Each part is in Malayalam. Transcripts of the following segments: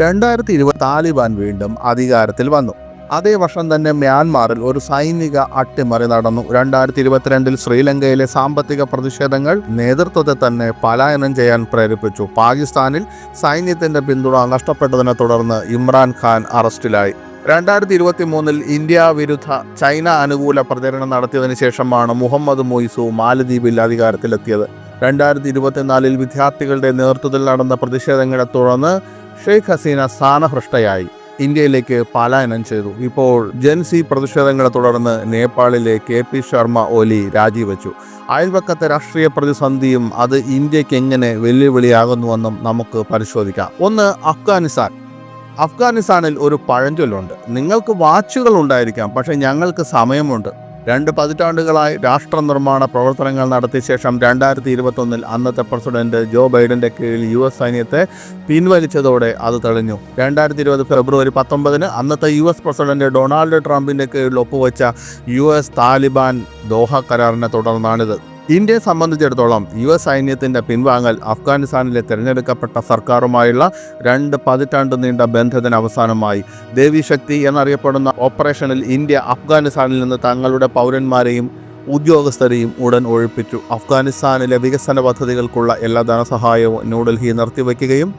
രണ്ടായിരത്തി ഇരുപത് താലിബാൻ വീണ്ടും അധികാരത്തിൽ വന്നു. അതേ വർഷം തന്നെ മ്യാൻമാറിൽ ഒരു സൈനിക അട്ടിമറി നടന്നു. രണ്ടായിരത്തി ഇരുപത്തിരണ്ടിൽ ശ്രീലങ്കയിലെ സാമ്പത്തിക പ്രതിഷേധങ്ങൾ നേതൃത്വത്തെ തന്നെ പലായനം ചെയ്യാൻ പ്രേരിപ്പിച്ചു. പാകിസ്ഥാനിൽ സൈന്യത്തിന്റെ പിന്തുണ നഷ്ടപ്പെട്ടതിനെ തുടർന്ന് ഇമ്രാൻ ഖാൻ അറസ്റ്റിലായി. രണ്ടായിരത്തി ഇരുപത്തി മൂന്നിൽ ഇന്ത്യ വിരുദ്ധ ചൈന അനുകൂല പ്രചരണം നടത്തിയതിനു ശേഷമാണ് മുഹമ്മദ് മൊയ്സു മാലദ്വീപിൽ അധികാരത്തിലെത്തിയത്. രണ്ടായിരത്തി ഇരുപത്തിനാലിൽ വിദ്യാർത്ഥികളുടെ നേതൃത്വത്തിൽ നടന്ന പ്രതിഷേധങ്ങളെ തുടർന്ന് ഷെയ്ഖ് ഹസീന സ്ഥാനഭ്രഷ്ടയായി. ഇന്ത്യയിലേക്ക് പലായനം ചെയ്തു. ഇപ്പോൾ ജൻസി പ്രതിഷേധങ്ങളെ തുടർന്ന് നേപ്പാളിലെ കെ പി ശർമ്മ ഒലി രാജിവെച്ചു. അയൽവക്കത്തെ രാഷ്ട്രീയ പ്രതിസന്ധിയും അത് ഇന്ത്യയ്ക്ക് എങ്ങനെ വെല്ലുവിളിയാകുന്നുവെന്നും നമുക്ക് പരിശോധിക്കാം. ഒന്ന് അഫ്ഗാനിസ്ഥാൻ. അഫ്ഗാനിസ്ഥാനിൽ ഒരു പഴഞ്ചൊല്ലുണ്ട്. നിങ്ങൾക്ക് വാച്ചുകൾ ഉണ്ടായിരിക്കാം പക്ഷേ ഞങ്ങൾക്ക് സമയമുണ്ട്. രണ്ട് പതിറ്റാണ്ടുകളായി രാഷ്ട്ര നിർമ്മാണ പ്രവർത്തനങ്ങൾ നടത്തിയ ശേഷം രണ്ടായിരത്തി ഇരുപത്തൊന്നിൽ അന്നത്തെ പ്രസിഡന്റ് ജോ ബൈഡന്റെ കീഴിൽ യു എസ് സൈന്യത്തെ പിൻവലിച്ചതോടെ അത് തെളിഞ്ഞു. രണ്ടായിരത്തി ഇരുപത് ഫെബ്രുവരി പത്തൊമ്പതിന് അന്നത്തെ യു എസ് പ്രസിഡന്റ് ഡൊണാൾഡ് ട്രംപിന്റെ കീഴിൽ ഒപ്പുവെച്ച യു എസ് താലിബാൻ ദോഹ കരാറിനെ തുടർന്നാണിത്. ഇന്ത്യയെ സംബന്ധിച്ചിടത്തോളം യു എസ് സൈന്യത്തിന്റെ പിൻവാങ്ങൽ അഫ്ഗാനിസ്ഥാനിലെ തിരഞ്ഞെടുക്കപ്പെട്ട സർക്കാരുമായുള്ള രണ്ട് പതിറ്റാണ്ട് നീണ്ട ബന്ധത്തിന് അവസാനമായി. ദേവിശക്തി എന്നറിയപ്പെടുന്ന ഓപ്പറേഷനിൽ ഇന്ത്യ അഫ്ഗാനിസ്ഥാനിൽ നിന്ന് തങ്ങളുടെ പൗരന്മാരെയും ഉദ്യോഗസ്ഥരെയും ഉടൻ ഒഴിപ്പിച്ചു. അഫ്ഗാനിസ്ഥാനിലെ വികസന പദ്ധതികൾക്കുള്ള എല്ലാ ധനസഹായവും ന്യൂഡൽഹി നിർത്തിവെക്കുകയും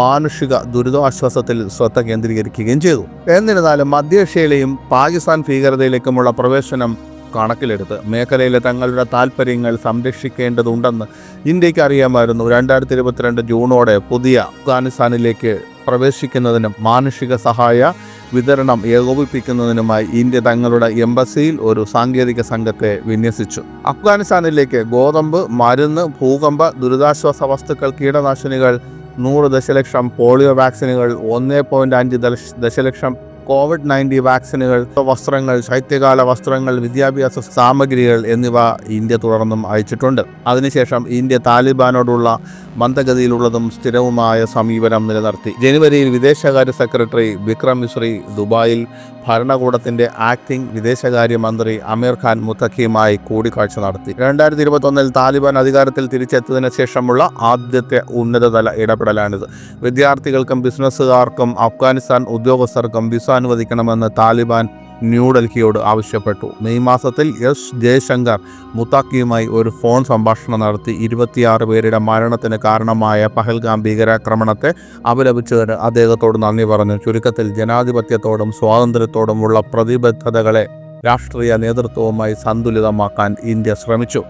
മാനുഷിക ദുരിതാശ്വാസത്തിൽ ശ്രദ്ധ കേന്ദ്രീകരിക്കുകയും ചെയ്തു. എന്നിരുന്നാലും മധ്യേഷ്യയിലെയും പാകിസ്ഥാൻ ഭീകരതയിലേക്കുമുള്ള പ്രവേശനം കണക്കിലെടുത്ത് മേഖലയിലെ തങ്ങളുടെ താൽപ്പര്യങ്ങൾ സംരക്ഷിക്കേണ്ടതുണ്ടെന്ന് ഇന്ത്യയ്ക്ക് അറിയാമായിരുന്നു. രണ്ടായിരത്തി ഇരുപത്തിരണ്ട് ജൂണോടെ പുതിയ അഫ്ഗാനിസ്ഥാനിലേക്ക് പ്രവേശിക്കുന്നതിനും മാനുഷിക സഹായ വിതരണം ഏകോപിപ്പിക്കുന്നതിനുമായി ഇന്ത്യ തങ്ങളുടെ എംബസിയിൽ ഒരു സാങ്കേതിക സംഘത്തെ വിന്യസിച്ചു. അഫ്ഗാനിസ്ഥാനിലേക്ക് ഗോതമ്പ് മരുന്ന് ഭൂകമ്പ ദുരിതാശ്വാസ വസ്തുക്കൾ കീടനാശിനികൾ നൂറ് ദശലക്ഷം പോളിയോ വാക്സിനുകൾ ഒന്നേ പോയിന്റ് അഞ്ച് ദശ- ദശലക്ഷം കോവിഡ് നയന്റീൻ വാക്സിനുകൾ വസ്ത്രങ്ങൾ ശൈത്യകാല വസ്ത്രങ്ങൾ വിദ്യാഭ്യാസ സാമഗ്രികൾ എന്നിവ ഇന്ത്യ തുടർന്നും അയച്ചിട്ടുണ്ട്. അതിനുശേഷം ഇന്ത്യ താലിബാനോടുള്ള മന്ദഗതിയിലുള്ളതും സ്ഥിരവുമായ സമീപനം നിലനിർത്തി. ജനുവരിയിൽ വിദേശകാര്യ സെക്രട്ടറി വിക്രം മിശ്രി ദുബായിൽ ഭരണകൂടത്തിന്റെ ആക്ടിംഗ് വിദേശകാര്യമന്ത്രി അമീർ ഖാൻ മുത്തഖിയുമായി കൂടിക്കാഴ്ച നടത്തി. രണ്ടായിരത്തി ഇരുപത്തൊന്നിൽ താലിബാൻ അധികാരത്തിൽ തിരിച്ചെത്തിയതിനു ശേഷമുള്ള ആദ്യത്തെ ഉന്നതതല ഇടപെടലാണിത്. വിദ്യാർത്ഥികൾക്കും ബിസിനസ്സുകാർക്കും അഫ്ഗാനിസ്ഥാൻ ഉദ്യോഗസ്ഥർക്കും വിസ അനുവദിക്കണമെന്ന് താലിബാൻ ന്യൂഡൽഹിയോട് ആവശ്യപ്പെട്ടു. മെയ് മാസത്തിൽ എസ് ജയശങ്കർ മുത്താക്കിയുമായി ഒരു ഫോൺ സംഭാഷണം നടത്തി ഇരുപത്തിയാറ് പേരുടെ മരണത്തിന് കാരണമായ പഹൽഗാം ഭീകരാക്രമണത്തെ അപലപിച്ചതിന് അദ്ദേഹത്തോട് നന്ദി പറഞ്ഞു. ചുരുക്കത്തിൽ ജനാധിപത്യത്തോടും സ്വാതന്ത്ര്യത്തോടുമുള്ള പ്രതിബദ്ധതകളെ രാഷ്ട്രീയ നേതൃത്വവുമായി സന്തുലിതമാക്കാൻ ഇന്ത്യ ശ്രമിച്ചു.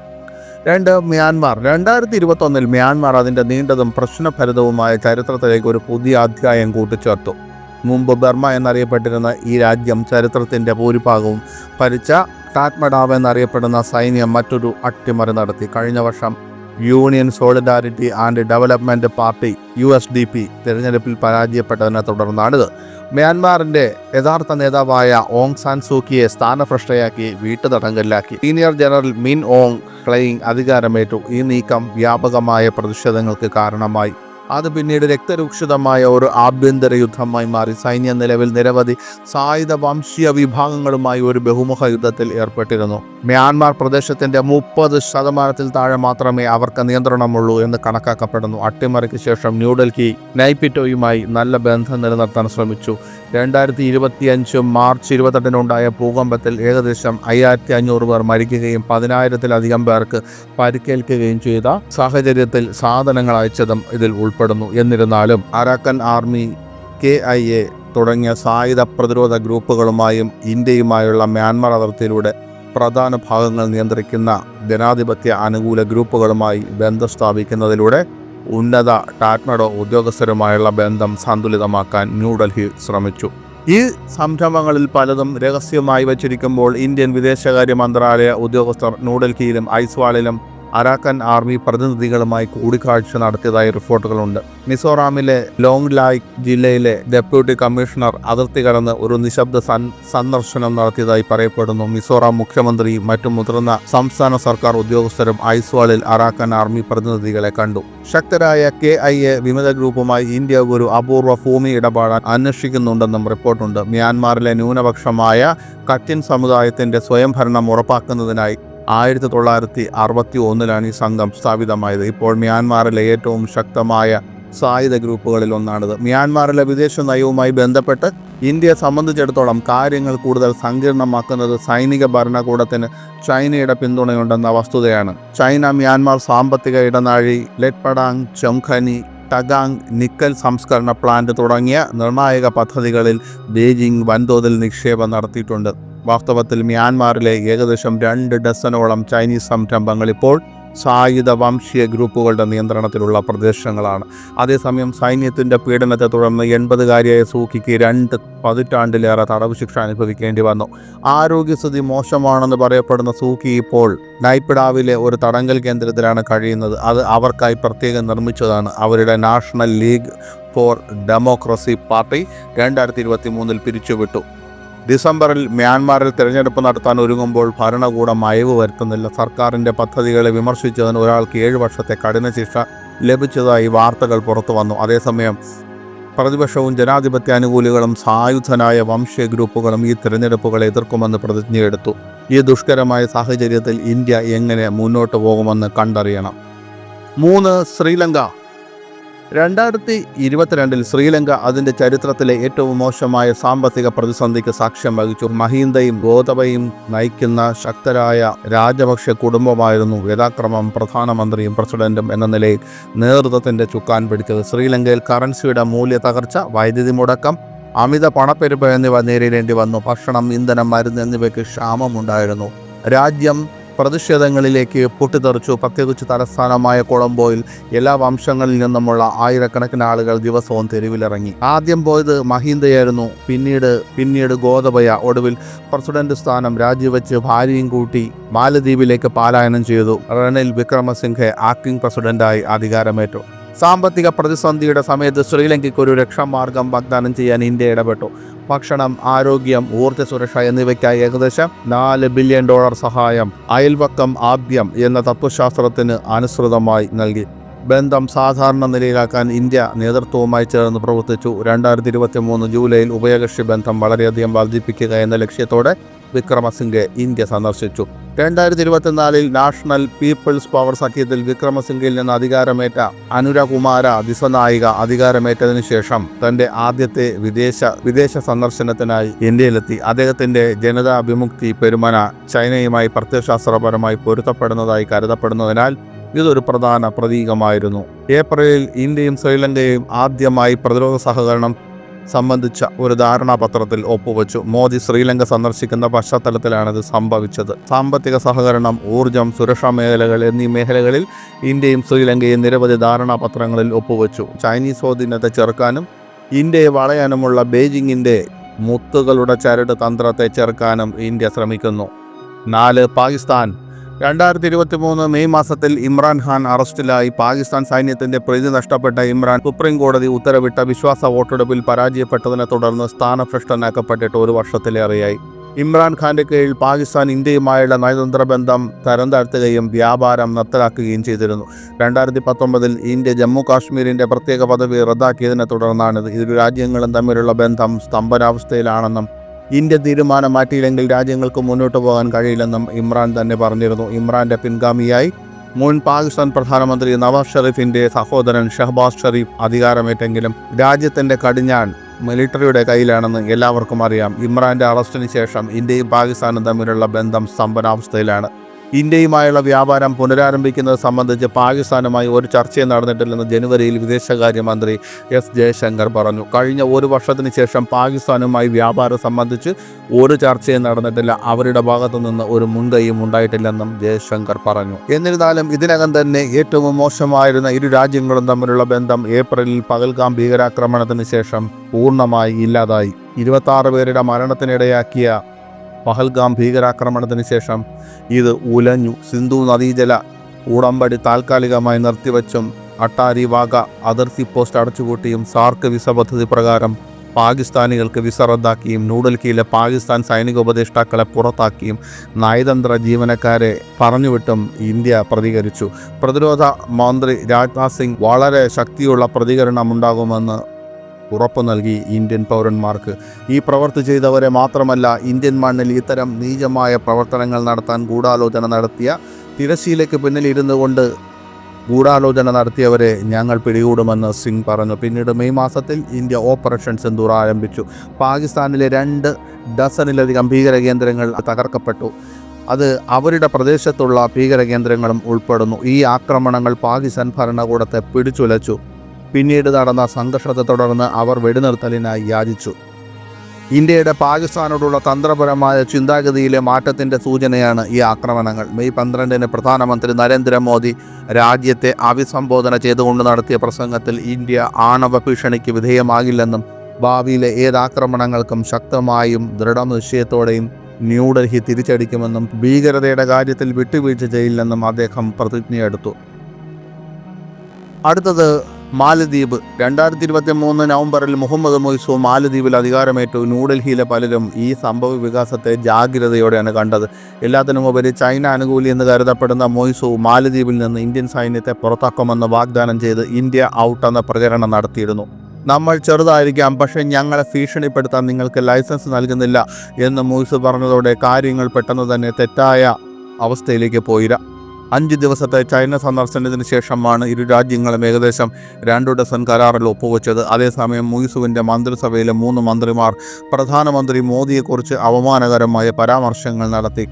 രണ്ട് മ്യാൻമാർ. രണ്ടായിരത്തി ഇരുപത്തൊന്നിൽ മ്യാൻമാർ അതിന്റെ നീണ്ടതും പ്രശ്നഭരിതവുമായ ചരിത്രത്തിലേക്ക് ഒരു പുതിയ അധ്യായം കൂട്ടിച്ചേർത്തു. മുമ്പ് ബർമ എന്നറിയപ്പെട്ടിരുന്ന ഈ രാജ്യം ചരിത്രത്തിന്റെ ഭൂരിഭാഗവും ഭരിച്ച ടാറ്റ്മഡാവ് എന്നറിയപ്പെടുന്ന സൈന്യം മറ്റൊരു അട്ടിമറി നടത്തി. കഴിഞ്ഞ വർഷം Union Solidarity and Development Party U S D P തിരഞ്ഞെടുപ്പിൽ പരാജയപ്പെട്ടതിനെ തുടർന്നാണിത്. മ്യാൻമാറിന്റെ യഥാർത്ഥ നേതാവായ ഓങ് സാൻ സൂക്കിയെ സ്ഥാനഭ്രഷ്ടയാക്കി വീട്ടുതടങ്കലിലാക്കി സീനിയർ ജനറൽ മിൻ ഓങ് ക്ലെയിങ് അധികാരമേറ്റു. ഈ നീക്കം വ്യാപകമായ പ്രതിഷേധങ്ങൾക്ക് കാരണമായി. അത് പിന്നീട് രക്തരൂക്ഷിതമായ ഒരു ആഭ്യന്തര യുദ്ധമായി മാറി. സൈന്യം നിലവിൽ നിരവധി സായുധ വംശീയ വിഭാഗങ്ങളുമായി ഒരു ബഹുമുഖ യുദ്ധത്തിൽ ഏർപ്പെട്ടിരുന്നു. മ്യാൻമാർ പ്രദേശത്തിന്റെ മുപ്പത് ശതമാനത്തിൽ താഴെ മാത്രമേ അവർക്ക് നിയന്ത്രണമുള്ളൂ എന്ന് കണക്കാക്കപ്പെടുന്നു. അട്ടിമറിക്ക് ശേഷം ന്യൂഡൽഹി നൈപിറ്റോയുമായി നല്ല ബന്ധം നിലനിർത്താൻ ശ്രമിച്ചു. രണ്ടായിരത്തി ഇരുപത്തിയഞ്ച് മാർച്ച് ഇരുപത്തെട്ടിനുണ്ടായ ഭൂകമ്പത്തിൽ ഏകദേശം അയ്യായിരത്തി അഞ്ഞൂറ് പേർ മരിക്കുകയും പതിനായിരത്തിലധികം പേർക്ക് പരിക്കേൽക്കുകയും ചെയ്ത സാഹചര്യത്തിൽ സാധനങ്ങൾ അയച്ചതും ഇതിൽ ഉൾപ്പെടുന്നു. എന്നിരുന്നാലും Arakan Army K I A തുടങ്ങിയ സായുധ പ്രതിരോധ ഗ്രൂപ്പുകളുമായും ഇന്ത്യയുമായുള്ള മ്യാൻമാർ അതിർത്തിയിലൂടെ പ്രധാന ഭാഗങ്ങൾ നിയന്ത്രിക്കുന്ന ജനാധിപത്യ അനുകൂല ഗ്രൂപ്പുകളുമായി ബന്ധം സ്ഥാപിക്കുന്നതിലൂടെ ഉന്നത ടാറ്റ്മഡോ ഉദ്യോഗസ്ഥരുമായുള്ള ബന്ധം സന്തുലിതമാക്കാൻ ന്യൂഡൽഹി ശ്രമിച്ചു. ഈ സംരംഭങ്ങളിൽ പലതും രഹസ്യമായി വച്ചിരിക്കുമ്പോൾ ഇന്ത്യൻ വിദേശകാര്യ മന്ത്രാലയ ഉദ്യോഗസ്ഥർ ന്യൂഡൽഹിയിലും ഐസ്വാളിലും അരാക്കൻ ആർമി പ്രതിനിധികളുമായി കൂടിക്കാഴ്ച നടത്തിയതായി റിപ്പോർട്ടുകളുണ്ട്. മിസോറാമിലെ ലോങ് ലായ് ജില്ലയിലെ ഡെപ്യൂട്ടി കമ്മീഷണർ അതിർത്തി കടന്ന് ഒരു നിശബ്ദ സന്ദർശനം നടത്തിയതായി പറയപ്പെടുന്നു. മിസോറാം മുഖ്യമന്ത്രി മറ്റു മുതിർന്ന സംസ്ഥാന സർക്കാർ ഉദ്യോഗസ്ഥരും ഐസ്വാളിൽ അറാക്കൻ ആർമി പ്രതിനിധികളെ കണ്ടു. ശക്തരായ കെ ഐ എ വിമത ഗ്രൂപ്പുമായി ഇന്ത്യ ഒരു അപൂർവ ഭൂമി ഇടപാടാൻ അന്വേഷിക്കുന്നുണ്ടെന്നും റിപ്പോർട്ടുണ്ട്. മ്യാൻമാറിലെ ന്യൂനപക്ഷമായ കറ്റിൻ സമുദായത്തിന്റെ സ്വയംഭരണം ഉറപ്പാക്കുന്നതിനായി ആയിരത്തി തൊള്ളായിരത്തി അറുപത്തി ഒന്നിലാണ് ഈ സംഘം സ്ഥാപിതമായത്. ഇപ്പോൾ മ്യാൻമാറിലെ ഏറ്റവും ശക്തമായ സായുധ ഗ്രൂപ്പുകളിൽ ഒന്നാണിത്. മ്യാൻമാറിലെ വിദേശ നയവുമായി ബന്ധപ്പെട്ട് ഇന്ത്യയെ സംബന്ധിച്ചിടത്തോളം കാര്യങ്ങൾ കൂടുതൽ സങ്കീർണമാക്കുന്നത് സൈനിക ഭരണകൂടത്തിന് ചൈനയുടെ പിന്തുണയുണ്ടെന്ന വസ്തുതയാണ്. ചൈന മ്യാൻമാർ സാമ്പത്തിക ഇടനാഴി ലെറ്റ്പടാങ് ചൊങ്ഖനി ടഗാങ് നിക്കൽ സംസ്കരണ പ്ലാന്റ് തുടങ്ങിയ നിർണായക പദ്ധതികളിൽ ബീജിംഗ് വൻതോതിൽ നിക്ഷേപം നടത്തിയിട്ടുണ്ട്. വാസ്തവത്തിൽ മ്യാൻമാറിലെ ഏകദേശം രണ്ട് ഡസനോളം ചൈനീസ് സംരംഭങ്ങൾ ഇപ്പോൾ സായുധ വംശീയ ഗ്രൂപ്പുകളുടെ നിയന്ത്രണത്തിലുള്ള പ്രദേശങ്ങളാണ്. അതേസമയം സൈന്യത്തിന്റെ പീഡനത്തെ തുടർന്ന് എൺപതുകാരിയായ സൂക്കിക്ക് രണ്ട് പതിറ്റാണ്ടിലേറെ തടവ് ശിക്ഷ അനുഭവിക്കേണ്ടി വന്നു. ആരോഗ്യസ്ഥിതി മോശമാണെന്ന് പറയപ്പെടുന്ന സൂക്കി ഇപ്പോൾ നൈപ്പിടാവിലെ ഒരു തടങ്കൽ കേന്ദ്രത്തിലാണ് കഴിയുന്നത്. അത് അവർക്കായി പ്രത്യേകം നിർമ്മിച്ചതാണ്. അവരുടെ National League for Democracy party രണ്ടായിരത്തി ഇരുപത്തി മൂന്നിൽ പിരിച്ചുവിട്ടു. ഡിസംബറിൽ മ്യാൻമാറിൽ തിരഞ്ഞെടുപ്പ് നടത്താൻ ഒരുങ്ങുമ്പോൾ ഭരണകൂടം അയവ് വരുത്തുന്നില്ല. സർക്കാരിന്റെ പദ്ധതികളെ വിമർശിച്ചതിന് ഒരാൾക്ക് ഏഴ് വർഷത്തെ കഠിന ശിക്ഷ ലഭിച്ചതായി വാർത്തകൾ പുറത്തു വന്നു അതേസമയം പ്രതിപക്ഷവും ജനാധിപത്യ അനുകൂലികളും സായുധനായ വംശീയ ഗ്രൂപ്പുകളും ഈ തിരഞ്ഞെടുപ്പുകളെ എതിർക്കുമെന്ന് പ്രതിജ്ഞയെടുത്തു. ഈ ദുഷ്കരമായ സാഹചര്യത്തിൽ ഇന്ത്യ എങ്ങനെ മുന്നോട്ട് പോകുമെന്ന് കണ്ടറിയണം. മൂന്ന് ശ്രീലങ്ക രണ്ടായിരത്തി ഇരുപത്തിരണ്ടിൽ ശ്രീലങ്ക അതിന്റെ ചരിത്രത്തിലെ ഏറ്റവും മോശമായ സാമ്പത്തിക പ്രതിസന്ധിക്ക് സാക്ഷ്യം വഹിച്ചു. മഹീന്ദയും ഗോതബയും നയിക്കുന്ന ശക്തരായ രാജപക്ഷ കുടുംബമായിരുന്നു യഥാക്രമം പ്രധാനമന്ത്രിയും പ്രസിഡന്റും എന്ന നിലയിൽ നേതൃത്വത്തിന്റെ ചുക്കാൻ പിടിച്ചത്. ശ്രീലങ്കയിൽ കറൻസിയുടെ മൂല്യ തകർച്ച വൈദ്യുതി മുടക്കം അമിത പണപ്പെരുപ്പ് എന്നിവ നേരിടേണ്ടി വന്നു. ഭക്ഷണം ഇന്ധനം മരുന്ന് എന്നിവയ്ക്ക് ക്ഷാമമുണ്ടായിരുന്നു. രാജ്യം പ്രതിഷേധങ്ങളിലേക്ക് പൊട്ടിത്തെറിച്ചു. പ്രത്യേകിച്ച് തലസ്ഥാനമായ കൊളംബോയിൽ എല്ലാ വംശങ്ങളിൽ നിന്നുമുള്ള ആയിരക്കണക്കിന് ആളുകൾ ദിവസവും തെരുവിലിറങ്ങി. ആദ്യം പോയത് മഹീന്ദയായിരുന്നു പിന്നീട് പിന്നീട് ഗോതബയ ഒടുവിൽ പ്രസിഡന്റ് സ്ഥാനം രാജിവെച്ച് ഭാര്യയും കൂട്ടി മാലദ്വീപിലേക്ക് പാലായനം ചെയ്തു. റണിൽ വിക്രമസിംഘെ ആക്ടിംഗ് പ്രസിഡന്റായി അധികാരമേറ്റു. സാമ്പത്തിക പ്രതിസന്ധിയുടെ സമയത്ത് ശ്രീലങ്കയ്ക്ക് ഒരു രക്ഷാമാർഗം വാഗ്ദാനം ചെയ്യാൻ ഇന്ത്യ ഇടപെട്ടു. ഭക്ഷണം ആരോഗ്യം ഊർജ സുരക്ഷ എന്നിവയ്ക്കായി ഏകദേശം നാല് ബില്യൺ ഡോളർ സഹായം അയൽവക്കം ആദ്യം എന്ന തത്വശാസ്ത്രത്തിന് അനുസൃതമായി നൽകി. ബന്ധം സാധാരണ നിലയിലാക്കാൻ ഇന്ത്യ നേതൃത്വവുമായി ചേർന്ന് പ്രവർത്തിച്ചു. രണ്ടായിരത്തി ഇരുപത്തി മൂന്ന് ജൂലൈയിൽ ഉഭയകക്ഷി ബന്ധം വളരെയധികം വർദ്ധിപ്പിക്കുക എന്ന ലക്ഷ്യത്തോടെ വിക്രമസിംഗെ ഇന്ത്യ സന്ദർശിച്ചു. രണ്ടായിരത്തി ഇരുപത്തിനാലിൽ നാഷണൽ പീപ്പിൾസ് പവർ സഖ്യത്തിൽ വിക്രമസിംഗയിൽ നിന്ന് അധികാരമേറ്റ അനുരകുമാര ദിസനായിക അധികാരമേറ്റതിനു ശേഷം തന്റെ ആദ്യത്തെ വിദേശ വിദേശ സന്ദർശനത്തിനായി ഇന്ത്യയിലെത്തി. അദ്ദേഹത്തിന്റെ ജനതാ വിമുക്തി പെരുമന ചൈനയുമായി പ്രത്യശാസ്ത്രപരമായി പൊരുത്തപ്പെടുന്നതായി കരുതപ്പെടുന്നതിനാൽ ഇതൊരു പ്രധാന പ്രതീകമായിരുന്നു. ഏപ്രിലിൽ ഇന്ത്യയും ശ്രീലങ്കയും ആദ്യമായി പ്രതിരോധ സഹകരണം സംബന്ധിച്ച ഒരു ധാരണാപത്രത്തിൽ ഒപ്പുവെച്ചു. മോദി ശ്രീലങ്ക സന്ദർശിക്കുന്ന പശ്ചാത്തലത്തിലാണിത് സംഭവിച്ചത്. സാമ്പത്തിക സഹകരണം ഊർജം സുരക്ഷാ മേഖലകൾ എന്നീ മേഖലകളിൽ ഇന്ത്യയും ശ്രീലങ്കയും നിരവധി ധാരണാപത്രങ്ങളിൽ ഒപ്പുവെച്ചു. ചൈനീസ് സ്വാധീനത്തെ ചെറുക്കാനും ഇന്ത്യയെ വളയാനുമുള്ള ബെയ്ജിങ്ങിന്റെ മുത്തുകളുടെ ചരട് തന്ത്രത്തെ ചെറുക്കാനും ഇന്ത്യ ശ്രമിക്കുന്നു. നാല് പാകിസ്ഥാൻ രണ്ടായിരത്തി ഇരുപത്തി മൂന്ന് മെയ് മാസത്തിൽ ഇമ്രാൻഖാൻ അറസ്റ്റിലായി. പാകിസ്ഥാൻ സൈന്യത്തിന്റെ പ്രീതി നഷ്ടപ്പെട്ട ഇമ്രാൻ സുപ്രീം കോടതി ഉത്തരവിട്ട വിശ്വാസ വോട്ടെടുപ്പിൽ പരാജയപ്പെട്ടതിനെ തുടർന്ന് സ്ഥാനഭ്രഷ്ടനാക്കപ്പെട്ടിട്ട് ഒരു വർഷത്തിലേറെയായി. ഇമ്രാൻഖാന്റെ കീഴിൽ പാകിസ്ഥാൻ ഇന്ത്യയുമായുള്ള നയതന്ത്ര ബന്ധം തരം താഴ്ത്തുകയും വ്യാപാരം നിർത്തലാക്കുകയും ചെയ്തിരുന്നു. രണ്ടായിരത്തി പത്തൊമ്പതിൽ ഇന്ത്യ ജമ്മു കാശ്മീരിന്റെ പ്രത്യേക പദവി റദ്ദാക്കിയതിനെ തുടർന്നാണ് ഇരു രാജ്യങ്ങളും തമ്മിലുള്ള ബന്ധം സ്തംഭനാവസ്ഥയിലാണെന്നും ഇന്ത്യ തീരുമാനം മാറ്റിയില്ലെങ്കിൽ രാജ്യങ്ങൾക്ക് മുന്നോട്ട് പോകാൻ കഴിയില്ലെന്നും ഇമ്രാൻ തന്നെ പറഞ്ഞിരുന്നു. ഇമ്രാന്റെ പിൻഗാമിയായി മുൻ പാകിസ്ഥാൻ പ്രധാനമന്ത്രി നവാസ് ഷെറീഫിന്റെ സഹോദരൻ ഷഹബാസ് ഷെറീഫ് അധികാരമേറ്റെങ്കിലും രാജ്യത്തിന്റെ കടിഞ്ഞാൺ മിലിറ്ററിയുടെ കയ്യിലാണെന്ന് എല്ലാവർക്കും അറിയാം. ഇമ്രാന്റെ അറസ്റ്റിന് ശേഷം ഇന്ത്യയും പാകിസ്ഥാനും തമ്മിലുള്ള ബന്ധം സ്തംഭനാവസ്ഥയിലാണ് ഇന്ത്യയുമായുള്ള വ്യാപാരം പുനരാരംഭിക്കുന്നത് സംബന്ധിച്ച് പാകിസ്ഥാനുമായി ഒരു ചർച്ചയും നടന്നിട്ടില്ലെന്ന് ജനുവരിയിൽ വിദേശകാര്യമന്ത്രി എസ് ജയശങ്കർ പറഞ്ഞു. കഴിഞ്ഞ ഒരു വർഷത്തിന് ശേഷം പാകിസ്ഥാനുമായി വ്യാപാരം സംബന്ധിച്ച് ഒരു ചർച്ചയും നടന്നിട്ടില്ല. അവരുടെ ഭാഗത്തു നിന്ന് ഒരു മുൻകൈയും ഉണ്ടായിട്ടില്ലെന്നും ജയശങ്കർ പറഞ്ഞു. എന്നിരുന്നാലും ഇതിനകം തന്നെ ഏറ്റവും മോശമായിരുന്ന ഇരു രാജ്യങ്ങളും തമ്മിലുള്ള ബന്ധം ഏപ്രിലിൽ പകൽഗാം ഭീകരാക്രമണത്തിന് ശേഷം പൂർണമായി ഇല്ലാതായി. ഇരുപത്തി പേരുടെ മരണത്തിനിടയാക്കിയ പഹൽഗാം ഭീകരാക്രമണത്തിന് ശേഷം ഇത് ഉലഞ്ഞു. സിന്ധു നദീജല ഉടമ്പടി താൽക്കാലികമായി നിർത്തിവച്ചും അട്ടാരി വാഗ അതിർത്തി പോസ്റ്റ് അടച്ചുപൂട്ടിയും സാർക്ക് വിസ പദ്ധതി പ്രകാരം പാകിസ്ഥാനികൾക്ക് വിസ റദ്ദാക്കിയും ന്യൂഡൽഹിയിലെ പാകിസ്ഥാൻ സൈനിക ഉപദേഷ്ടാക്കളെ പുറത്താക്കിയും നയതന്ത്ര ജീവനക്കാരെ പറഞ്ഞുവിട്ടും ഇന്ത്യ പ്രതികരിച്ചു. പ്രതിരോധ മന്ത്രി രാജ്നാഥ് സിംഗ് വളരെ ശക്തിയുള്ള പ്രതികരണമുണ്ടാകുമെന്ന് ഉറപ്പു നൽകി ഇന്ത്യൻ പൗരന്മാർക്ക്. ഈ പ്രവർത്തി ചെയ്തവരെ മാത്രമല്ല ഇന്ത്യൻ മണ്ണിൽ ഇത്തരം നീചമായ പ്രവർത്തനങ്ങൾ നടത്താൻ ഗൂഢാലോചന നടത്തിയ തിരശ്ശീലയ്ക്ക് പിന്നിൽ കൊണ്ട് ഗൂഢാലോചന നടത്തിയവരെ ഞങ്ങൾ പിടികൂടുമെന്ന് സിംഗ് പറഞ്ഞു. പിന്നീട് മെയ് മാസത്തിൽ ഇന്ത്യ ഓപ്പറേഷൻ സിന്ദൂർ ആരംഭിച്ചു. പാകിസ്ഥാനിലെ രണ്ട് ഡസനിലധികം ഭീകര കേന്ദ്രങ്ങൾ തകർക്കപ്പെട്ടു. അത് അവരുടെ പ്രദേശത്തുള്ള ഭീകര കേന്ദ്രങ്ങളും ഉൾപ്പെടുന്നു. ഈ ആക്രമണങ്ങൾ പാകിസ്ഥാൻ ഭരണകൂടത്തെ പിടിച്ചുലച്ചു. പിന്നീട് നടന്ന സംഘർഷത്തെ തുടർന്ന് അവർ വെടിനിർത്തലിനായി യാചിച്ചു. ഇന്ത്യയുടെ പാകിസ്ഥാനോടുള്ള തന്ത്രപരമായ ചിന്താഗതിയിലെ മാറ്റത്തിന്റെ സൂചനയാണ് ഈ ആക്രമണങ്ങൾ. മെയ് പന്ത്രണ്ടിന് പ്രധാനമന്ത്രി നരേന്ദ്രമോദി രാജ്യത്തെ അഭിസംബോധന ചെയ്തുകൊണ്ട് നടത്തിയ പ്രസംഗത്തിൽ ഇന്ത്യ ആണവ ഭീഷണിക്ക് വിധേയമാകില്ലെന്നും ഭാവിയിലെ ഏതാക്രമണങ്ങൾക്കും ശക്തമായും ദൃഢനിശ്ചയത്തോടെയും ന്യൂഡൽഹി തിരിച്ചടിക്കുമെന്നും ഭീകരതയുടെ കാര്യത്തിൽ വിട്ടുവീഴ്ച ചെയ്യില്ലെന്നും അദ്ദേഹം പ്രതിജ്ഞയെടുത്തു. അടുത്തത് മാലദ്വീപ്. രണ്ടായിരത്തി ഇരുപത്തി മൂന്ന് നവംബറിൽ മുഹമ്മദ് മൊയ്സു മാലദ്വീപിൽ അധികാരമേറ്റു. ന്യൂഡൽഹിയിലെ പലരും ഈ സംഭവ വികാസത്തെ ജാഗ്രതയോടെയാണ് കണ്ടത്. എല്ലാത്തിനും ഉപരി ചൈന അനുകൂലി എന്ന് കരുതപ്പെടുന്ന മൊയ്സു മാലദ്വീപിൽ നിന്ന് ഇന്ത്യൻ സൈന്യത്തെ പുറത്താക്കുമെന്ന് വാഗ്ദാനം ചെയ്ത് ഇന്ത്യ ഔട്ട് എന്ന പ്രചരണം നടത്തിയിരുന്നു. നമ്മൾ ചെറുതായിരിക്കാം പക്ഷേ ഞങ്ങളെ ഭീഷണിപ്പെടുത്താൻ നിങ്ങൾക്ക് ലൈസൻസ് നൽകുന്നില്ല എന്ന് മൊയ്സു പറഞ്ഞതോടെ കാര്യങ്ങൾ പെട്ടെന്ന് തന്നെ തെറ്റായ അവസ്ഥയിലേക്ക് പോയില്ല. അഞ്ച് ദിവസത്തെ ചൈന സന്ദർശനത്തിന് ശേഷമാണ് ഇരു രാജ്യങ്ങളും ഏകദേശം രണ്ടു ഡസൻ കരാറിൽ ഒപ്പുവെച്ചത്. അതേസമയം മുയിസുവിന്റെ മന്ത്രിസഭയിലെ മൂന്ന് മന്ത്രിമാർ പ്രധാനമന്ത്രി മോദിയെക്കുറിച്ച് അപമാനകരമായ പരാമർശങ്ങൾ നടത്തി.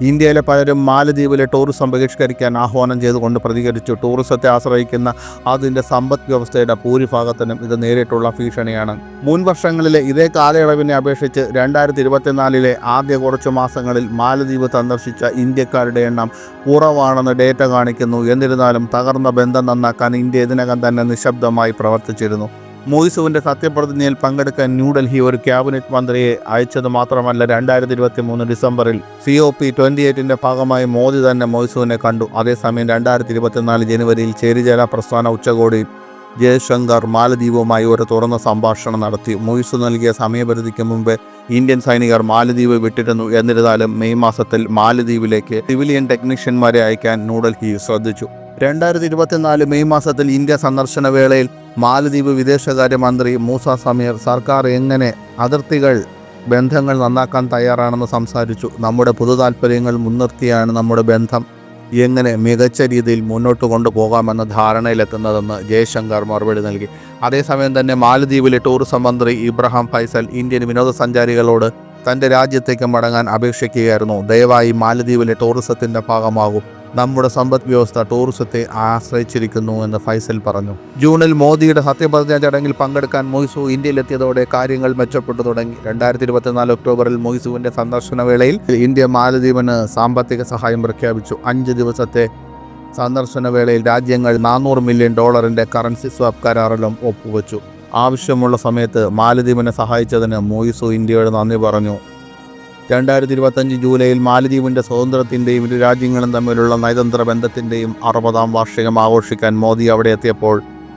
ഇന്ത്യയിലെ പലരും മാലദ്വീപിലെ ടൂറിസം ബഹിഷ്കരിക്കാൻ ആഹ്വാനം ചെയ്തുകൊണ്ട് പ്രതികരിച്ചു. ടൂറിസത്തെ ആശ്രയിക്കുന്ന അതിന്റെ സമ്പദ് വ്യവസ്ഥയുടെ ഭൂരിഭാഗത്തിനും ഇത് നേരിട്ടുള്ള ഭീഷണിയാണ്. മുൻ വർഷങ്ങളിലെ ഇതേ കാലയളവിനെ അപേക്ഷിച്ച് രണ്ടായിരത്തി ഇരുപത്തിനാലിലെ ആദ്യ കുറച്ചു മാസങ്ങളിൽ മാലദ്വീപ് സന്ദർശിച്ച ഇന്ത്യക്കാരുടെ എണ്ണം കുറവാണെന്ന് ഡേറ്റ കാണിക്കുന്നു. എന്നിരുന്നാലും തകർന്ന ബന്ധം നന്നാക്കാൻ ഇന്ത്യ ഇതിനകം തന്നെ നിശബ്ദമായി പ്രവർത്തിച്ചിരുന്നു. മോയിസുവിന്റെ സത്യപ്രതിജ്ഞയിൽ പങ്കെടുക്കാൻ ന്യൂഡൽഹി ഒരു ക്യാബിനറ്റ് മന്ത്രിയെ അയച്ചത് മാത്രമല്ല രണ്ടായിരത്തി ഇരുപത്തി മൂന്ന് ഡിസംബറിൽ. സി ഒ പി ട്വന്റി എയ്റ്റിന്റെ ഭാഗമായി മോദി തന്നെ മോയിസുവിനെ കണ്ടു. അതേസമയം രണ്ടായിരത്തി ഇരുപത്തിനാല് ജനുവരിയിൽ ചേരിചേര പ്രസ്ഥാന ഉച്ചകോടി ജയശങ്കർ മാലദ്വീപുമായി ഒരു തുറന്ന സംഭാഷണം നടത്തി. മൊയ്സു നൽകിയ സമയപരിധിക്ക് മുമ്പ് ഇന്ത്യൻ സൈനികർ മാലദ്വീപ് വിട്ടിരുന്നു. എന്നിരുന്നാലും മെയ് മാസത്തിൽ മാലദ്വീപിലേക്ക് സിവിലിയൻ ടെക്നീഷ്യന്മാരെ അയക്കാൻ ന്യൂഡൽഹി ശ്രദ്ധിച്ചു. രണ്ടായിരത്തി ഇരുപത്തിനാല് മെയ് മാസത്തിൽ ഇന്ത്യ സന്ദർശന വേളയിൽ മാലദ്വീപ് വിദേശകാര്യമന്ത്രി മൂസ സമീർ സർക്കാർ എങ്ങനെ അതിർത്തികൾ ബന്ധങ്ങൾ നന്നാക്കാൻ തയ്യാറാണെന്ന് സംസാരിച്ചു. നമ്മുടെ പൊതു താല്പര്യങ്ങൾ മുൻനിർത്തിയാണ് നമ്മുടെ ബന്ധം എങ്ങനെ മികച്ച രീതിയിൽ മുന്നോട്ട് കൊണ്ടുപോകാമെന്ന ധാരണയിലെത്തുന്നതെന്ന് ജയശങ്കർ മറുപടി നൽകി. അതേസമയം തന്നെ മാലദ്വീപിലെ ടൂറിസം മന്ത്രി ഇബ്രഹാം ഫൈസൽ ഇന്ത്യൻ വിനോദസഞ്ചാരികളോട് തന്റെ രാജ്യത്തേക്ക് മടങ്ങാൻ അപേക്ഷിക്കുകയായിരുന്നു. ദയവായി മാലദ്വീപിലെ ടൂറിസത്തിന്റെ ഭാഗമാകും. നമ്മുടെ സമ്പദ് വ്യവസ്ഥ ടൂറിസത്തെ ആശ്രയിച്ചിരിക്കുന്നു എന്ന് ഫൈസൽ പറഞ്ഞു. ജൂണിൽ മോദിയുടെ സത്യപ്രതിജ്ഞാ ചടങ്ങിൽ പങ്കെടുക്കാൻ മൊയ്സു ഇന്ത്യയിലെത്തിയതോടെ കാര്യങ്ങൾ മെച്ചപ്പെട്ടു തുടങ്ങി. രണ്ടായിരത്തി ഇരുപത്തിനാല് ഒക്ടോബറിൽ മൊയ്സുവിന്റെ സന്ദർശന വേളയിൽ ഇന്ത്യ മാലദ്വീപിന് സാമ്പത്തിക സഹായം പ്രഖ്യാപിച്ചു. അഞ്ച് ദിവസത്തെ സന്ദർശന വേളയിൽ രാജ്യങ്ങൾ നാനൂറ് മില്യൺ ഡോളറിന്റെ കറൻസി സ്വാപ്പ് കരാറിലും ഒപ്പുവച്ചു. ആവശ്യമുള്ള സമയത്ത് മാലദ്വീപിനെ സഹായിച്ചതിന് മൊയ്സു ഇന്ത്യയോട് നന്ദി പറഞ്ഞു. രണ്ടായിരത്തി ഇരുപത്തഞ്ച് ജൂലൈയിൽ മാലദ്വീപിന്റെ സ്വതന്ത്രത്തിന്റെയും ഇരു രാജ്യങ്ങളും തമ്മിലുള്ള നയതന്ത്ര ബന്ധത്തിന്റെയും അറുപതാം വാർഷികം ആഘോഷിക്കാൻ മോദി അവിടെ എത്തിയപ്പോൾ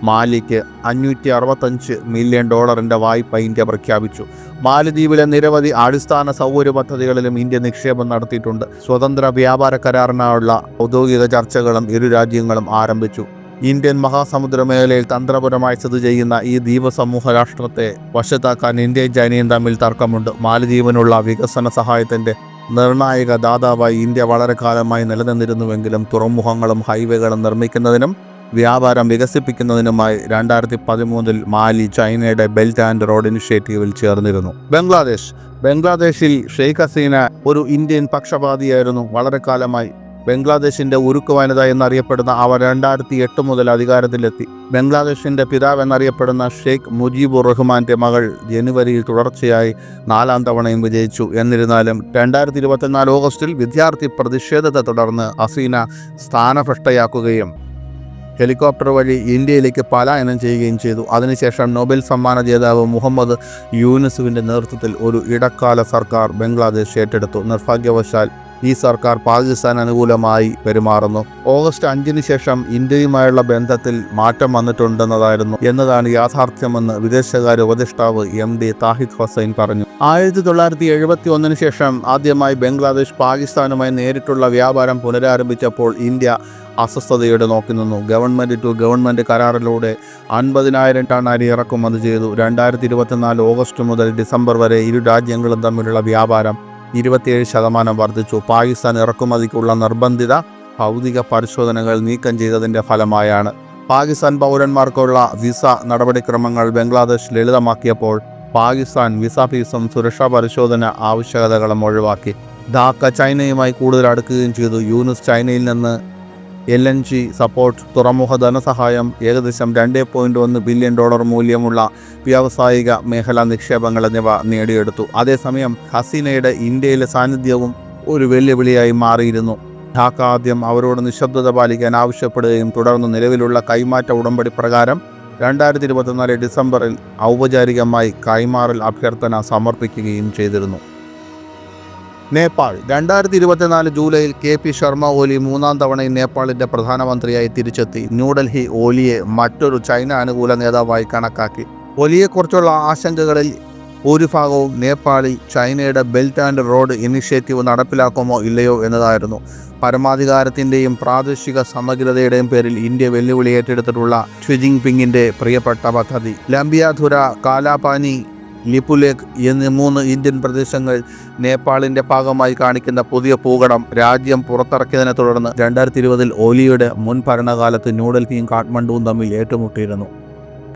മാലിക്ക് അഞ്ഞൂറ്റി അറുപത്തഞ്ച് മില്യൺ ഡോളറിന്റെ വായ്പ ഇന്ത്യ പ്രഖ്യാപിച്ചു. മാലദ്വീപിലെ നിരവധി അടിസ്ഥാന സൗകര്യ പദ്ധതികളിലും ഇന്ത്യ നിക്ഷേപം നടത്തിയിട്ടുണ്ട്. സ്വതന്ത്ര വ്യാപാര കരാറിനായുള്ള ഔദ്യോഗിക ചർച്ചകളും ഇരു രാജ്യങ്ങളും ആരംഭിച്ചു. ഇന്ത്യൻ മഹാസമുദ്ര മേഖലയിൽ തന്ത്രപരമായി സ്ഥിതി ചെയ്യുന്ന ഈ ദ്വീപസമൂഹ രാഷ്ട്രത്തെ വശത്താക്കാൻ ഇന്ത്യയും ചൈനയും തമ്മിൽ തർക്കമുണ്ട്. മാലദ്വീപിനുള്ള വികസന സഹായത്തിന്റെ നിർണായക ദാതാവായി ഇന്ത്യ വളരെ കാലമായി നിലനിന്നിരുന്നുവെങ്കിലും തുറമുഖങ്ങളും ഹൈവേകളും നിർമ്മിക്കുന്നതിനും വ്യാപാരം വികസിപ്പിക്കുന്നതിനുമായി രണ്ടായിരത്തി പതിമൂന്നിൽ മാലി ചൈനയുടെ ബെൽറ്റ് ആൻഡ് റോഡ് ഇനിഷ്യേറ്റീവിൽ ചേർന്നിരുന്നു. ബംഗ്ലാദേശ്. ബംഗ്ലാദേശിൽ ഷെയ്ഖ് ഹസീന ഒരു ഇന്ത്യൻ പക്ഷപാതിയായിരുന്നു. വളരെ കാലമായി ബംഗ്ലാദേശിന്റെ ഉരുക്ക് വനിത എന്നറിയപ്പെടുന്ന അവർ രണ്ടായിരത്തി എട്ട് മുതൽ അധികാരത്തിലെത്തി. ബംഗ്ലാദേശിന്റെ പിതാവ് എന്നറിയപ്പെടുന്ന ഷെയ്ഖ് മുജീബുർ റഹ്മാന്റെ മകൾ ജനുവരിയിൽ തുടർച്ചയായി നാലാം തവണയും വിജയിച്ചു. എന്നിരുന്നാലും രണ്ടായിരത്തി ഇരുപത്തിനാല് ഓഗസ്റ്റിൽ വിദ്യാർത്ഥി പ്രതിഷേധത്തെ തുടർന്ന് അസീന സ്ഥാനഭ്രഷ്ടയാക്കുകയും ഹെലികോപ്റ്റർ വഴി ഇന്ത്യയിലേക്ക് പലായനം ചെയ്യുകയും ചെയ്തു. അതിനുശേഷം നോബൽ സമ്മാന ജേതാവ് മുഹമ്മദ് യൂനിസുവിന്റെ നേതൃത്വത്തിൽ ഒരു ഇടക്കാല സർക്കാർ ബംഗ്ലാദേശ് ഏറ്റെടുത്തു. നിർഭാഗ്യവശാൽ ഈ സർക്കാർ പാകിസ്ഥാൻ അനുകൂലമായി പെരുമാറുന്നു. ഓഗസ്റ്റ് അഞ്ചിന് ശേഷം ഇന്ത്യയുമായുള്ള ബന്ധത്തിൽ മാറ്റം വന്നിട്ടുണ്ടെന്നതായിരുന്നു എന്നതാണ് യാഥാർത്ഥ്യമെന്ന് വിദേശകാര്യ ഉപദേഷ്ടാവ് എം ഡി താഹിദ് ഹുസൈൻ പറഞ്ഞു. ആയിരത്തി തൊള്ളായിരത്തി എഴുപത്തി ഒന്നിന് ശേഷം ആദ്യമായി ബംഗ്ലാദേശ് പാകിസ്ഥാനുമായി നേരിട്ടുള്ള വ്യാപാരം പുനരാരംഭിച്ചപ്പോൾ ഇന്ത്യ അസ്വസ്ഥതയോടെ നോക്കി നിന്നു. ഗവൺമെന്റ് ടു ഗവൺമെന്റ് കരാറിലൂടെ അൻപതിനായിരം ടൺ അരി ഇറക്കുമതി ചെയ്തു. രണ്ടായിരത്തി ഇരുപത്തിനാല് ഓഗസ്റ്റ് മുതൽ ഡിസംബർ വരെ ഇരു രാജ്യങ്ങളും തമ്മിലുള്ള വ്യാപാരം ഇരുപത്തിയേഴ് ശതമാനം വർദ്ധിച്ചു. പാകിസ്ഥാൻ ഇറക്കുമതിക്കുള്ള നിർബന്ധിത ഭൗതിക പരിശോധനകൾ നീക്കം ചെയ്തതിന്റെ ഫലമായാണ്. പാകിസ്ഥാൻ പൗരന്മാർക്കുള്ള വിസ നടപടിക്രമങ്ങൾ ബംഗ്ലാദേശ് ലളിതമാക്കിയപ്പോൾ പാകിസ്ഥാൻ വിസ ഫീസും സുരക്ഷാ പരിശോധന ആവശ്യകതകളും ഒഴിവാക്കി. ധാക്ക ചൈനയുമായി കൂടുതൽ അടുക്കുകയും ചെയ്തു. യൂനുസ് ചൈനയിൽ നിന്ന് എൽ എൻ ജി സപ്പോർട്ട് തുറമുഖ ധനസഹായം ഏകദേശം രണ്ട് പോയിന്റ് ഒന്ന് ബില്യൺ ഡോളർ മൂല്യമുള്ള വ്യാവസായിക മേഖലാ നിക്ഷേപങ്ങൾ എന്നിവ നേടിയെടുത്തു. അതേസമയം ഹസീനയുടെ ഇന്ത്യയിലെ സാന്നിധ്യവും ഒരു വെല്ലുവിളിയായി മാറിയിരുന്നു. ഢാക്ക ആദ്യം അവരോട് നിശബ്ദത പാലിക്കാൻ ആവശ്യപ്പെടുകയും തുടർന്ന് നിലവിലുള്ള കൈമാറ്റ ഉടമ്പടി പ്രകാരം രണ്ടായിരത്തി ഇരുപത്തിനാല് ഡിസംബറിൽ ഔപചാരികമായി കൈമാറൽ അഭ്യർത്ഥന സമർപ്പിക്കുകയും ചെയ്തിരുന്നു. നേപ്പാൾ. രണ്ടായിരത്തി ഇരുപത്തിനാല് ജൂലൈയിൽ കെ പി ശർമ്മ ഓലി മൂന്നാം തവണയും നേപ്പാളിന്റെ പ്രധാനമന്ത്രിയായി തിരിച്ചെത്തി. ന്യൂഡൽഹി ഓലിയെ മറ്റൊരു ചൈന അനുകൂല നേതാവായി കണക്കാക്കി. ഒലിയെക്കുറിച്ചുള്ള ആശങ്കകളിൽ ഭൂരിഭാഗവും നേപ്പാളി ചൈനയുടെ ബെൽറ്റ് ആൻഡ് റോഡ് ഇനിഷ്യേറ്റീവ് നടപ്പിലാക്കുമോ ഇല്ലയോ എന്നതായിരുന്നു. പരമാധികാരത്തിന്റെയും പ്രാദേശിക സമഗ്രതയുടെയും പേരിൽ ഇന്ത്യ വെല്ലുവിളി ഏറ്റെടുത്തിട്ടുള്ള ഷി പിങ്ങിന്റെ പ്രിയപ്പെട്ട പദ്ധതി. ലംബിയാധുര കാലാപാനി ലിപുലേഖ് എന്നീ മൂന്ന് ഇന്ത്യൻ പ്രദേശങ്ങൾ നേപ്പാളിന്റെ ഭാഗമായി കാണിക്കുന്ന പുതിയ ഭൂഘടം രാജ്യം പുറത്തിറക്കിയതിനെ തുടർന്ന് രണ്ടായിരത്തി ഇരുപതിൽ ഓലിയുടെ മുൻ ഭരണകാലത്ത് ന്യൂഡൽഹിയും കാഠ്മണ്ഡുവും തമ്മിൽ ഏറ്റുമുട്ടിയിരുന്നു.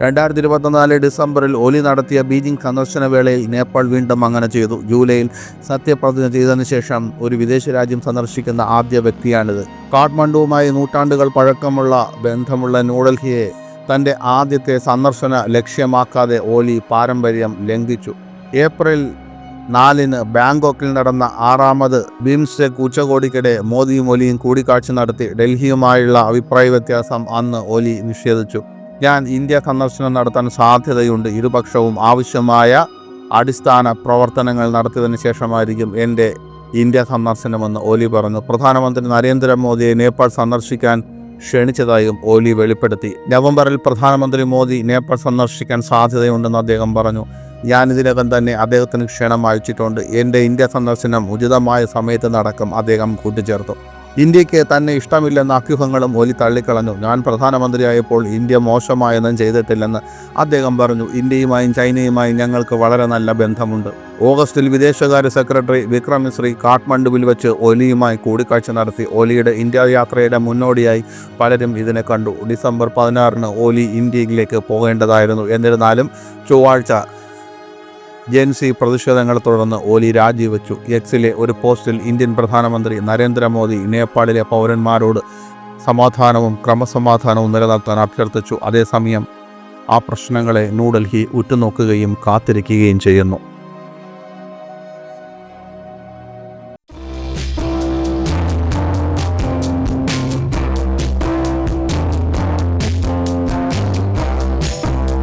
രണ്ടായിരത്തി ഇരുപത്തിനാല് ഡിസംബറിൽ ഒലി നടത്തിയ ബീജിംഗ് സന്ദർശന വേളയിൽ നേപ്പാൾ വീണ്ടും അങ്ങനെ ചെയ്തു. ജൂലൈയിൽ സത്യപ്രതിജ്ഞ ചെയ്തതിനു ശേഷം ഒരു വിദേശ രാജ്യം സന്ദർശിക്കുന്ന ആദ്യ വ്യക്തിയാണിത്. കാഠ്മണ്ഡുവുമായി നൂറ്റാണ്ടുകൾ പഴക്കമുള്ള ബന്ധമുള്ള ന്യൂഡൽഹിയെ തന്റെ ആദ്യത്തെ സന്ദർശന ലക്ഷ്യമാക്കാതെ ഓലി പാരമ്പര്യം ലംഘിച്ചു. ഏപ്രിൽ നാലിന് ബാങ്കോക്കിൽ നടന്ന ആറാമത് ബിംസ്റ്റെക് ഉച്ചകോടിക്കിടെ മോദിയും ഒലിയും കൂടിക്കാഴ്ച നടത്തി. ഡൽഹിയുമായുള്ള അഭിപ്രായ വ്യത്യാസം അന്ന് ഒലി നിഷേധിച്ചു. ഞാൻ ഇന്ത്യ സന്ദർശനം നടത്താൻ സാധ്യതയുണ്ട്. ഇരുപക്ഷവും ആവശ്യമായ അടിസ്ഥാന പ്രവർത്തനങ്ങൾ നടത്തിയതിനു ശേഷമായിരിക്കും എന്റെ ഇന്ത്യ സന്ദർശനമെന്ന് ഒലി പറഞ്ഞു. പ്രധാനമന്ത്രി നരേന്ദ്രമോദിയെ നേപ്പാൾ സന്ദർശിക്കാൻ ക്ഷണിച്ചതായും ഓലി വെളിപ്പെടുത്തി. നവംബറിൽ പ്രധാനമന്ത്രി മോദി നേപ്പാൾ സന്ദർശിക്കാൻ സാധ്യതയുണ്ടെന്ന് അദ്ദേഹം പറഞ്ഞു. ഞാൻ ഇതിനകം തന്നെ അദ്ദേഹത്തിന് ക്ഷണം അയച്ചിട്ടുണ്ട്. എന്റെ ഇന്ത്യ സന്ദർശനം ഉചിതമായ സമയത്ത് നടക്കും അദ്ദേഹം കൂട്ടിച്ചേർത്തു. ഇന്ത്യയ്ക്ക് തന്നെ ഇഷ്ടമില്ലെന്ന അഭ്യൂഹങ്ങളും ഒലി തള്ളിക്കളഞ്ഞു ഞാൻ പ്രധാനമന്ത്രിയായപ്പോൾ ഇന്ത്യ മോശമായൊന്നും ചെയ്തിട്ടില്ലെന്ന് അദ്ദേഹം പറഞ്ഞു. ഇന്ത്യയുമായും ചൈനയുമായും ഞങ്ങൾക്ക് വളരെ നല്ല ബന്ധമുണ്ട്. ഓഗസ്റ്റിൽ വിദേശകാര്യ സെക്രട്ടറി വിക്രം മിശ്രി കാഠ്മണ്ഡുവിൽ വെച്ച് ഒലിയുമായി കൂടിക്കാഴ്ച നടത്തി. ഒലിയുടെ ഇന്ത്യ യാത്രയുടെ മുന്നോടിയായി പലരും ഇതിനെ കണ്ടു. ഡിസംബർ പതിനാറിന് ഒലി ഇന്ത്യയിലേക്ക് പോകേണ്ടതായിരുന്നു. എന്നിരുന്നാലും ചൊവ്വാഴ്ച ജെൻസി പ്രതിഷേധങ്ങളെ തുടർന്ന് ഓലി രാജിവെച്ചു. എക്സിലെ ഒരു പോസ്റ്റിൽ ഇന്ത്യൻ പ്രധാനമന്ത്രി നരേന്ദ്രമോദി നേപ്പാളിലെ പൗരന്മാരോട് സമാധാനവും ക്രമസമാധാനവും നിലനിർത്താൻ അഭ്യർത്ഥിച്ചു. അതേസമയം ആ പ്രശ്നങ്ങളെ ന്യൂഡൽഹി ഉറ്റുനോക്കുകയും കാത്തിരിക്കുകയും ചെയ്യുന്നു.